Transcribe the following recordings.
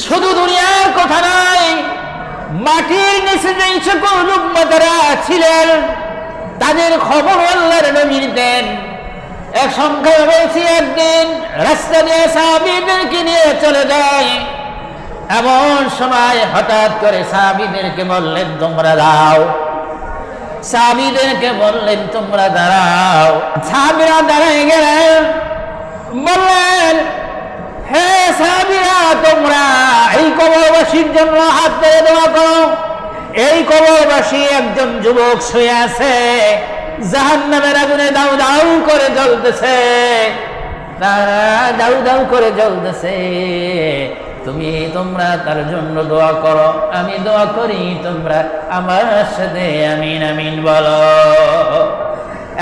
শুধু দুনিয়ার কথা নয়, মাটির নিচে যেই সকল উম্মতেরা ছিলেন, তাদের খবর আল্লাহর নবীর দেন। এক সংখ্যা হয়েছে একদিন রাস্তা দিয়ে সাহাবিদেরকে নিয়ে চলে যায়। এমন সময় হঠাৎ করে সাহাবিদেরকে বললেন, তোমরা দাও সাহাবিদেরকে বললেন, তোমরা দাঁড়াও। সাহাবিরা দাঁড়ায় গেলেন, বললেন, হে সাহাবিরা তোমরা এই কবরবাসীর জন্য হাত ধরে দোয়া করো। এই কবরবাসী একজন যুবক শুয়ে আছে জাহান নামের আগুনে দাউ দাউ করে জ্বলতেছে। তারা দাউ দাউ করে জ্বলতেছে। তুমি তোমরা তার জন্য দোয়া করো। আমি দোয়া করি তোমরা আমার সাথে আমিন আমিন বলো।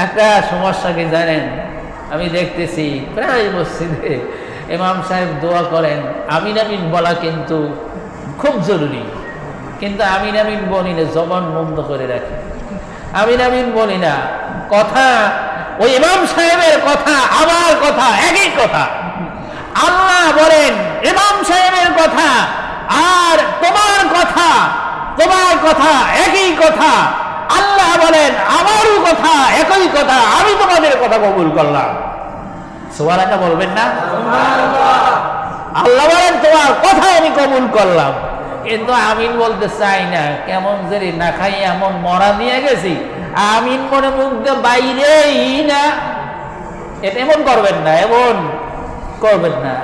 একটা সমস্যা কি জানেন? আমি দেখতেছি প্রায় মসজিদে ইমাম সাহেব দোয়া করেন, আমিন আমিন বলা কিন্তু খুব জরুরি। কিন্তু আমিন আমিন বলি না, জবান বন্ধ করে রাখি। আমিন আমিন বলি না, কথা, ওই ইমাম সাহেবের কথা, আমার কথা, একই কথা। আল্লাহ বলেন, ইমাম সাহেবের কথা, আর তোমার কথা তোমার কথা একই কথা। আল্লাহ বলেন, আমারও কথা একই কথা, আমি তোমাদের কথা কবুল করলাম। সোয়ারাটা বলবেন না? আল্লাহ বলেন তোমার কথা আমি কবুল করলাম। কিন্তু আমিন বলতে চাই না কেমন যে না খাই এমন মরা নিয়ে গেছি। আমিন মনে মুখ দিয়ে বাইরেই না। এটা এমন করবেন না এমন করবেন না।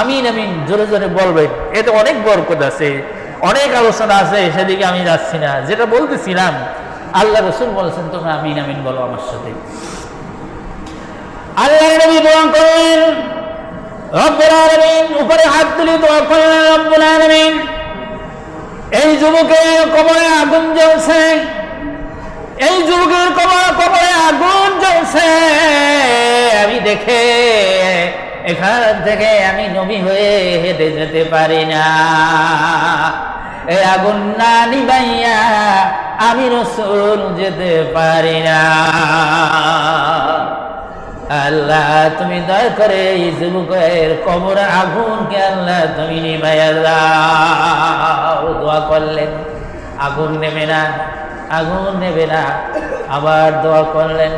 আমিন আমিন জোরে জোরে বলবেন। এতে অনেক বরকত আছে অনেক আলোচনা আছে সেদিকে আমি যাচ্ছি না। যেটা বলতেছিলাম আল্লাহ রসুল বলেছেন তোমরা আমিন আমিন বলো আমার সাথে। আল্লাহ নবী দোয়া করলেন। রব্বুল আলামিন উপরে হাত তুলে দোয়া করলেন, রব্বুল আলামিন। এই যুবকের কবরে আগুন জ্বলছে। এই যুবকের কবর কবরে আগুন জ্বলছে। আমি দেখে, এখান থেকে আমি নবী হয়ে হেঁটে যেতে পারি না। এই আগুন না নিবাইয়া আমি রসুল যেতে পারি না। আল্লাহ, তুমি দয়া করে এই যুবকের কবর আগুনকে আল্লাহ তুমি নিভাইয়া দাও। দোয়া করলেন, আগুন নেবে না, আগুন নেবে না, আবার দোয়া করলেন।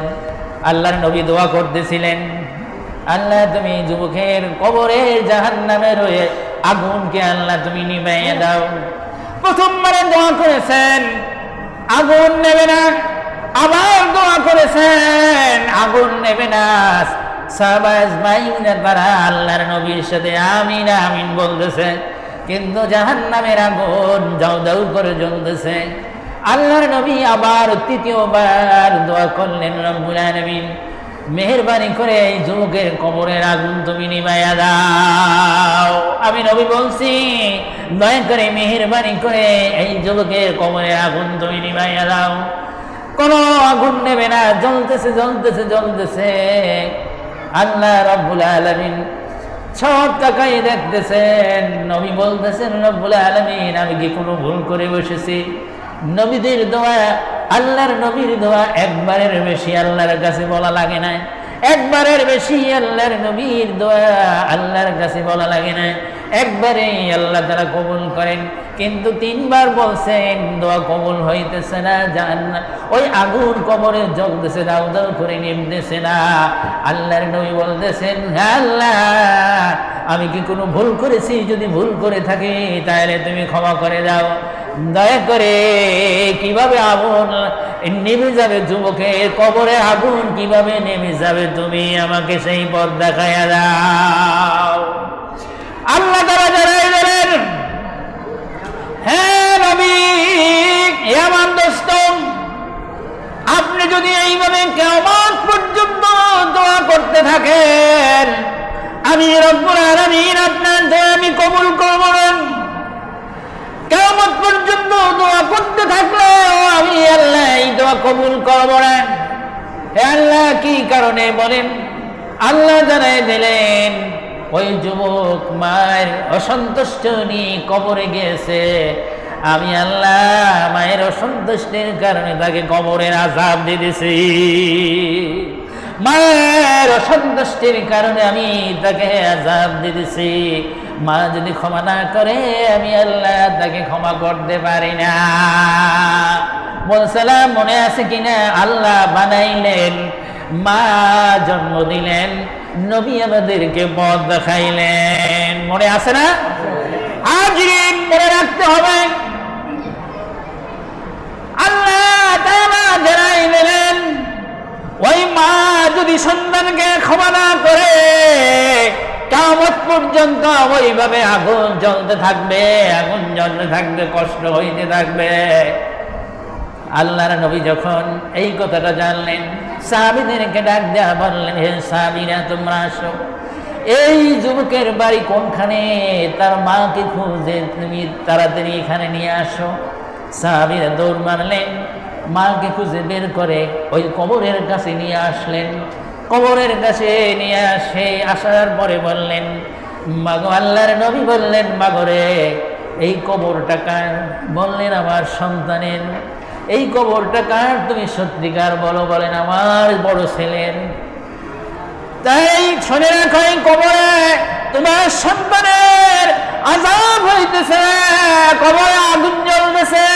আল্লাহর নবী দোয়া করতেছিলেন, আল্লাহ তুমি যুবকের কবরের জাহান নামে রয়ে আগুনকে আল্লাহ তুমি নিভাইয়া দাও। প্রথমবারে দোয়া করেছেন, আগুন নেবে না আবার দোয়া করেছেন, আগুন নেবে না। আল্লাহর নবীর সাথে আমিন আমিন বলতেছে। কিন্তু জাহান নামের আগুন যাও দাউ করে জ্বলতেছে। আল্লাহর নবী আবার তৃতীয়বার দোয়া করলেন, রব্বুল আলামিন। মেহরবানি করে এই যুবকের কবরের আগুন তুমি নিভাইয়া দাও। আমি নবী বলছি, দয়া করে মেহরবানি করে এই যুবকের কবরের আগুন তুমি নিভাইয়া দাও। কোনো আগুন নেবে না। জ্বলতেছে জ্বলতেছে জ্বলতেছে। আল্লাহ রব্বুল আলমিন সব টাকাই দেখতেছেন। নবী বলতেছেন, রব্বুল আলমিন, আমি কি কোনো ভুল করে বসেছি? নবীদের দোয়া, আল্লাহর নবীর দোয়া একবারের বেশি আল্লাহর কাছে বলা লাগে না একবারের বেশি আল্লাহর নবীর দোয়া আল্লাহর কাছে বলা লাগে না একবারেই আল্লাহ তারা কবুল করেন। কিন্তু তিনবার বলছেন, দোয়া কবুল হইতেছে না জান না ওই আগুন কবরে জ্বলতেছে দাউ দাউ করে নিমতেছে না। আল্লাহর নবী বলতেছেন "হ্যাঁ আল্লাহ, আমি কি কোনো ভুল করেছি? যদি ভুল করে থাকি, তাহলে তুমি ক্ষমা করে দাও। দয়া করে কীভাবে আগুন নেমে যাবে যুবকের কবরে? আগুন কীভাবে নেমে যাবে তুমি আমাকে সেই পথ দেখাইয়া দাও। আল্লাহ তারা জানাই দিলেন হ্যাঁ নবী আমার দোস্ত, আপনি যদি এইভাবে কেমন পর্যন্ত দোয়া করতে থাকেন, আমি রব্বুল আলামিন আপনার দোয়া আমি কবুল করব কেমন পর্যন্ত দোয়া করতে থাকলে আমি আল্লাহ এই দোয়া কবুল করব না। আল্লাহ, কি কারণে বলেন? আল্লাহ জানাই দিলেন ওই যুবক মায়ের অসন্তুষ্ট নিয়ে কবরে গিয়েছে। আমি আল্লাহ মায়ের অসন্তুষ্টির কারণে তাকে কবরের আজাব দিতেছি মায়ের অসন্তুষ্টির কারণে আমি তাকে আজাব দিতেছি মা যদি ক্ষমা না করে, আমি আল্লাহ তাকে ক্ষমা করতে পারি না। বলছিলাম, মনে আছে কিনা? আল্লাহ বানাইলেন মা জন্ম দিলেন, নবী আমাদেরকে পথ দেখাইলেন। মনে আছে না? আজ মনে রাখতে হবে। আল্লাহ জানাই দিলেন, ওই মা যদি সন্তানকে ক্ষমা না করে কামত পর্যন্ত ওইভাবে আগুন জ্বলতে থাকবে, আগুন জ্বলতে থাকবে, কষ্ট হইতে থাকবে। আল্লাহর নবী যখন এই কথাটা জানলেন, সাহাবিদেরকে ডাক দেওয়া বললেন, হে সাহাবিরা, তোমরা আসো। এই যুবকের বাড়ি কোনখানে? তার মাকে খুঁজে তুমি তাড়াতাড়ি এখানে নিয়ে আসো। সাহাবিরা দৌড় মারলেন, মাকে খুঁজে বের করে ওই কবরের কাছে নিয়ে আসলেন। কবরের কাছে নিয়ে আসে, আসার পরে বললেন, মাগো, আল্লাহর নবী বললেন মাগরে এই কবরটা কার? বললেন, আমার সন্তানের। এই কবরটা কার? তুমি সত্যিকার বলো, বলেন আমার বড় ছেলের তাই শুনে রাখো এই কবরে, তোমার সন্তানের আজাব হইতেছে, কবরে আগুন জ্বলতেছে।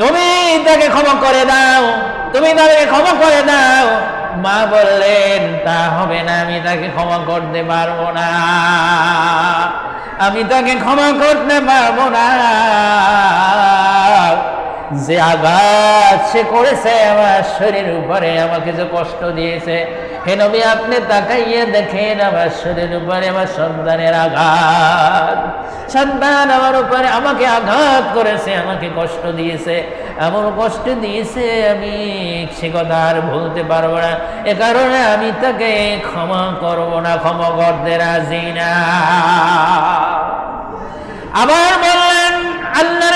তুমি তাকে ক্ষমা করে দাও, তুমি তাকে ক্ষমা করে দাও। মা বললেন, তা হবে না, আমি তাকে ক্ষমা করতে পারব না। আমি তাকে ক্ষমা করতে পারব না। যে আঘাত সে করেছে আমার শরীর উপরে, আমাকে যে কষ্ট দিয়েছে, হে নবী আপনি তাকাইয়ে দেখেন আমার শরীর উপরে আমার সন্তানের আঘাত। সন্তান আমার উপরে আমাকে আঘাত করেছে, আমাকে কষ্ট দিয়েছে। এমন কষ্ট দিয়েছে আমি সে কথা আর ভুলতে পারব না। এ কারণে আমি তাকে ক্ষমা করব না, ক্ষমা করতে রাজি না। আবার বললেন আল্লাহর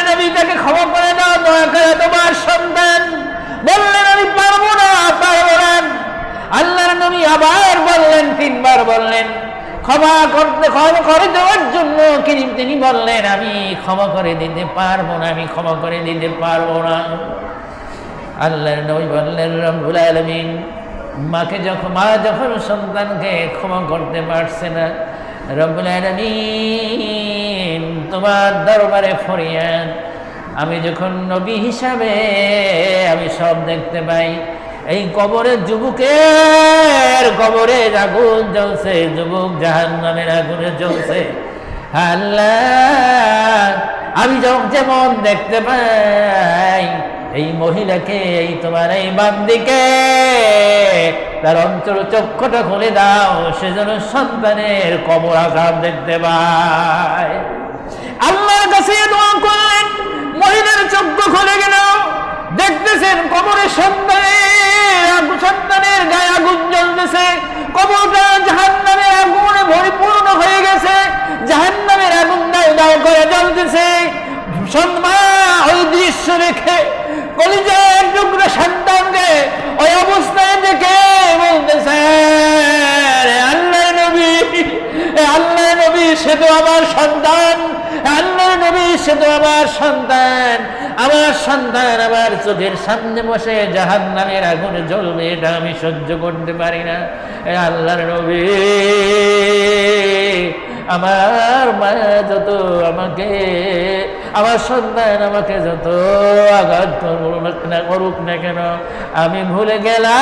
ক্ষমা করতে, ক্ষমা করে দেওয়ার জন্য তিনি তিনি বললেন, আমি ক্ষমা করে দিতে পারব না, আমি ক্ষমা করে দিতে পারব না। আল্লাহর নবী বললেন, রব্বুল আলামিন, মাকে যখন মা যখন সন্তানকে ক্ষমা করতে পারছে না, রব্বুল আলামিন তোমার দরবারে ফরিয়াদ, আমি যখন নবী হিসাবে আমি সব দেখতে পাই এই কবরে যুবকের কবরে আগুন জ্বলছে, যুবক জাহান নামের আগুনে জ্বলছে। আল্লাহ, আমি যেমন দেখতে পাই, এই মহিলাকে, এই তোমার এই বান্দিকে, তার অন্তর চক্ষুটা খুলে দাও সেজন্য সন্তানের কবর আঘাত দেখতে পায়। আল্লাহর কাছে দোয়া করলেন, মহিলার চক্ষু খুলে গেল, দেখতেছেন কবরের সন্তানের সন্তানের গায়ে আগুন জ্বলতেছে। কবরটা জাহান্নামের আগুনে পরিপূর্ণ হয়ে গেছে। জাহান্নামের আগুন দাও দাও করে জ্বলতেছে। দৃশ্য রেখে কলিজার টুকরো সন্তানকে ওই অবস্থায় দেখে বলতেছে "রে আল্লাহ নবী সে তো আমার সন্তান। আল্লাহ নবী, সে তো আমার সন্তান। আমার সন্তান আমার চোখের সামনে বসে জাহান নামের আগুনে জ্বলবে, এটা আমি সহ্য করতে পারি না। আল্লাহর নবী, আমার মা যত আমাকে, আমার সন্তান আমাকে যত আঘাত করুক না করুক না কেন, আমি ভুলে গেলাম।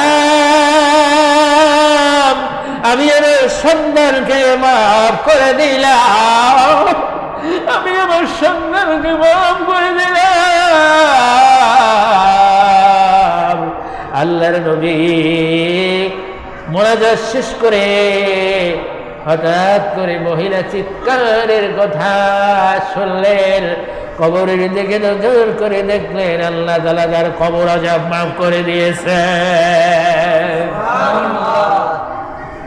আমি আমার সন্তানকে মাফ করে দিলাম। নবী মোনাজাত শেষ করে হঠাৎ করে মহিলা চিৎকারের কথা শুনলেন। কবরের দিকে নজর করে দেখলেন আল্লাহ তালা তার কবর আজাব মাফ করে দিয়েছে।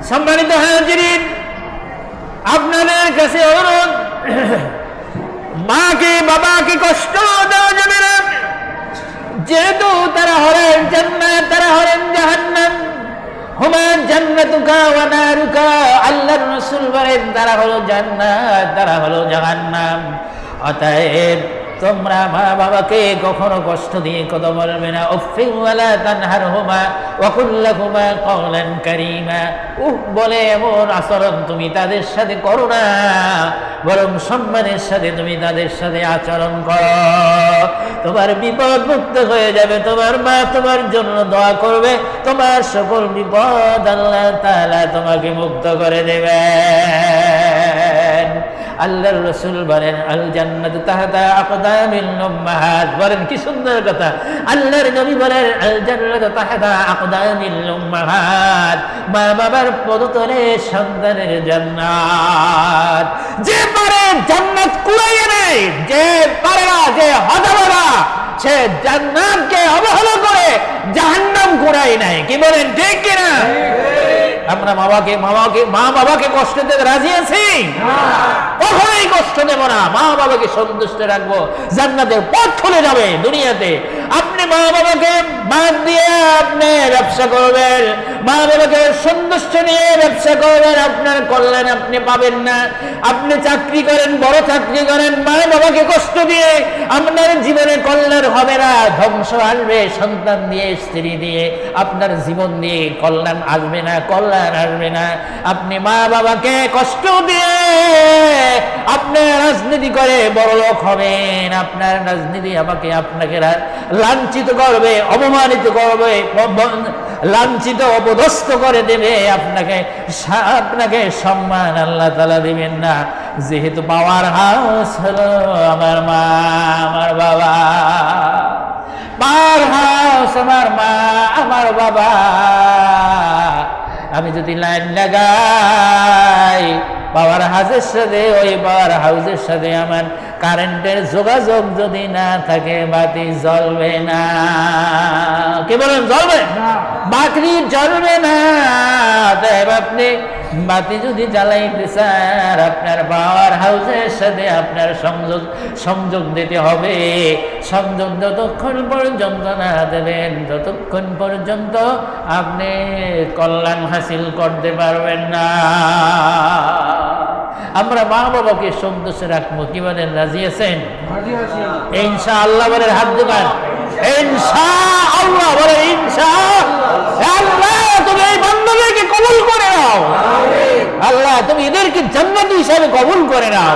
সম্মানিত হাজিরিন, আপনাদের কাছে অনুরোধ, মাকে, বাবাকে কষ্ট দেওয়া যাবে না। যেহেতু তারা হলেন জান্নাত তারা হলো জান্নাত তারা হলো জাহান্নাম। অতএব তোমরা মা বাবাকে কখনো কষ্ট দিয়ে কথা বলবে না। উফিন ওয়ালা তানহারহুমা ওয়া কুল লাহুমা কওলান কারীমা। উহ, বলে এমন আচরণ তুমি তাদের সাথে করো না। বরং সম্মানের সাথে তুমি তাদের সাথে আচরণ করো। তোমার বিপদ মুক্ত হয়ে যাবে। তোমার মা তোমার জন্য দোয়া করবে। তোমার সকল বিপদ আল্লাহ তাআলা তোমাকে মুক্ত করে দেবেন আল্লাহর রসুল বলেন আল জান্নাত তাহাতা আকদামিল উম্মাহাত। বলেন কি সুন্দর কথা। আল্লাহর নবী বলেন আল জান্নাত তাহাতা আকদামিল উম্মাহাত। মা বাবার পদতলে সন্তানের জান্নাত। যে পারে জান্নাত কুড়াইয়ে নেয় যে পারে না যে হতবারা সে জান্নাতকে অবহেলা করে জাহান্নাম কুড়াই নেয়। কি বলেন ঠিক কিনা? আমরা মা বাবাকে মা বাবাকে মা বাবাকে কষ্ট দিতে রাজি আছি? কখনোই কষ্ট দেব না। মা বাবাকে সন্তুষ্ট রাখব। জান্নাতের পথ খুলে যাবে দুনিয়াতে। আপনি মা বাবাকে বাদ দিয়ে আপনি ব্যবসা করবেন। মা বাবাকে সন্তুষ্ট নিয়ে ব্যবসা করবেন। আপনার কল্যাণ আপনি পাবেন না। আপনি চাকরি করেন, বড় চাকরি করেন, মা বাবাকে কষ্ট দিয়ে আপনার জীবনে কল্যাণ হবে না। ধ্বংস আসবে, সন্তান দিয়ে, স্ত্রী দিয়ে। আপনার জীবন দিয়ে কল্যাণ আসবে না, কল্যাণ আসবে না। আপনি মা বাবাকে কষ্ট দিয়ে আপনি রাজনীতি করে বড় লোক হবেন, আপনার রাজনীতি আমাকে আপনাকে লাঞ্ছিত করবে, অপমানিত করবে লাঞ্ছিত, অপদস্থ করে দেবে। আপনাকে আপনাকে সম্মান আল্লাহ তালা দিবেন না। যেহেতু পাওয়ার হাউস হলো আমার মা, আমার বাবা। পাওয়ার হাউস আমার মা, আমার বাবা। আমি যদি লাইন লাগাই পাওয়ার হাউসের সাথে ওই পাওয়ার হাউসের সাথে আমার কারেন্টের যোগাযোগ যদি না থাকে বাতি জ্বলবে না। কি বলেন জ্বলবে? বাকরি জ্বলবে না। তাই আপনি বাতি যদি জ্বালাইতে চান আপনার পাওয়ার হাউসের সাথে আপনার সংযোগ সংযোগ দিতে হবে। সংযোগ যতক্ষণ পর্যন্ত না দেবেন ততক্ষণ পর্যন্ত আপনি কল্যাণ হাসিল করতে পারবেন না। আমরা মা বাবাকে সন্তোষে রাখব। কি বলেন রাজি আছেন? ইনশা আল্লাহ বলেন হাত দোকান ইনশা আল্লাহ বলে ইনশা আল্লাহ তুমি এই বান্ধবীকে কবুল করে নাও। আল্লাহ তুমি এদেরকে জান্নাতি হিসাবে কবুল করে নাও।